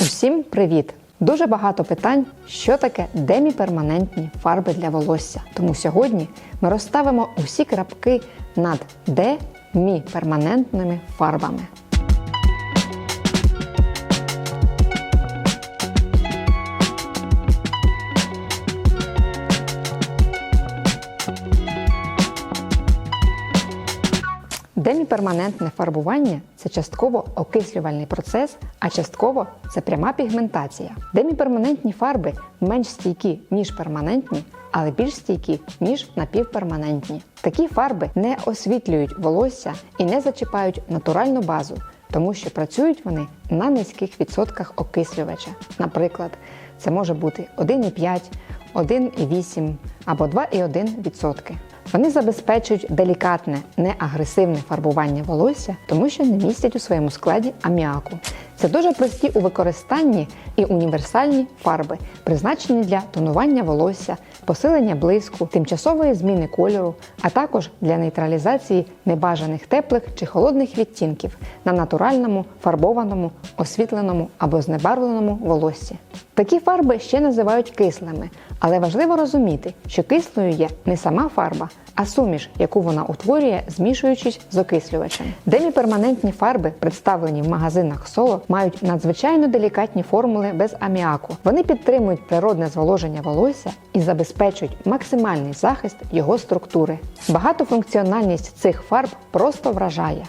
Усім привіт! Дуже багато питань, що таке деміперманентні фарби для волосся. Тому сьогодні ми розставимо усі крапки над деміперманентними фарбами. Деміперманентне фарбування це частково окислювальний процес, а частково це пряма пігментація. Деміперманентні фарби менш стійкі, ніж перманентні, але більш стійкі, ніж напівперманентні. Такі фарби не освітлюють волосся і не зачіпають натуральну базу, тому що працюють вони на низьких відсотках окислювача. Наприклад, це може бути 1,5, 1,8 або 2,1%. Вони забезпечують делікатне, неагресивне фарбування волосся, тому що не містять у своєму складі аміаку. Це дуже прості у використанні і універсальні фарби, призначені для тонування волосся, посилення блиску, тимчасової зміни кольору, а також для нейтралізації небажаних теплих чи холодних відтінків на натуральному, фарбованому, освітленому або знебарвленому волоссі. Такі фарби ще називають кислими, але важливо розуміти, що кислою є не сама фарба, а суміш, яку вона утворює, змішуючись з окислювачем. Деміперманентні фарби, представлені в магазинах соло, мають надзвичайно делікатні формули без аміаку. Вони підтримують природне зволоження волосся і забезпечують максимальний захист його структури. Багатофункціональність цих фарб просто вражає.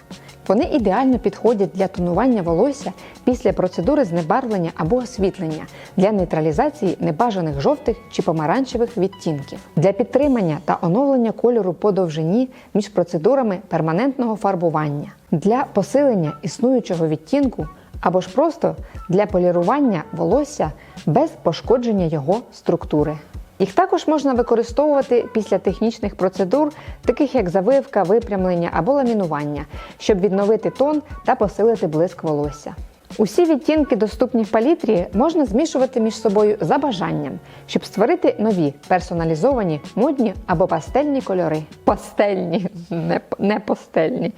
Вони ідеально підходять для тонування волосся після процедури знебарвлення або освітлення для нейтралізації небажаних жовтих чи помаранчевих відтінків, для підтримання та оновлення кольору по довжині між процедурами перманентного фарбування, для посилення існуючого відтінку або ж просто для полірування волосся без пошкодження його структури. Їх також можна використовувати після технічних процедур, таких як завивка, випрямлення або ламінування, щоб відновити тон та посилити блиск волосся. Усі відтінки, доступні в палітрі, можна змішувати між собою за бажанням, щоб створити нові персоналізовані, модні або пастельні кольори. Пастельні, не, не пастельні.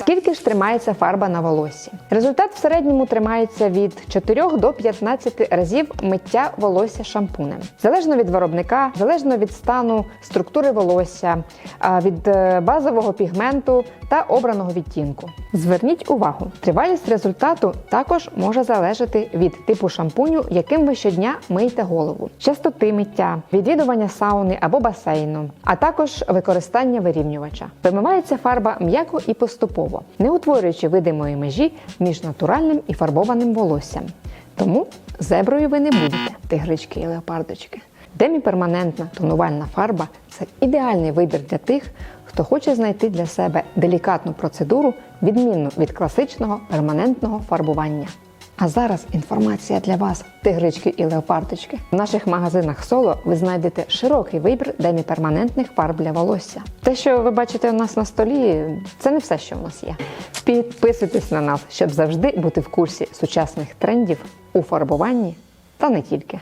Скільки ж тримається фарба на волоссі? Результат в середньому тримається від 4 до 15 разів миття волосся шампунем. Залежно від виробника, залежно від стану структури волосся, від е, базового пігменту та обраного відтінку. Зверніть увагу, тривалість результату також може залежати від типу шампуню, яким ви щодня миєте голову, частоти миття, відвідування сауни або басейну, а також використання вирівнювача. Вимивається фарба м'яко і поступово, не утворюючи видимої межі між натуральним і фарбованим волоссям. Тому зеброю ви не будете, тигрички і леопардочки. Деміперманентна тонувальна фарба це ідеальний вибір для тих, хто хоче знайти для себе делікатну процедуру, відмінну від класичного перманентного фарбування. А зараз інформація для вас, тигрички і леопардочки. В наших магазинах соло ви знайдете широкий вибір деміперманентних фарб для волосся. Те, що ви бачите у нас на столі, це не все, що в нас є. Підписуйтесь на нас, щоб завжди бути в курсі сучасних трендів у фарбуванні та не тільки.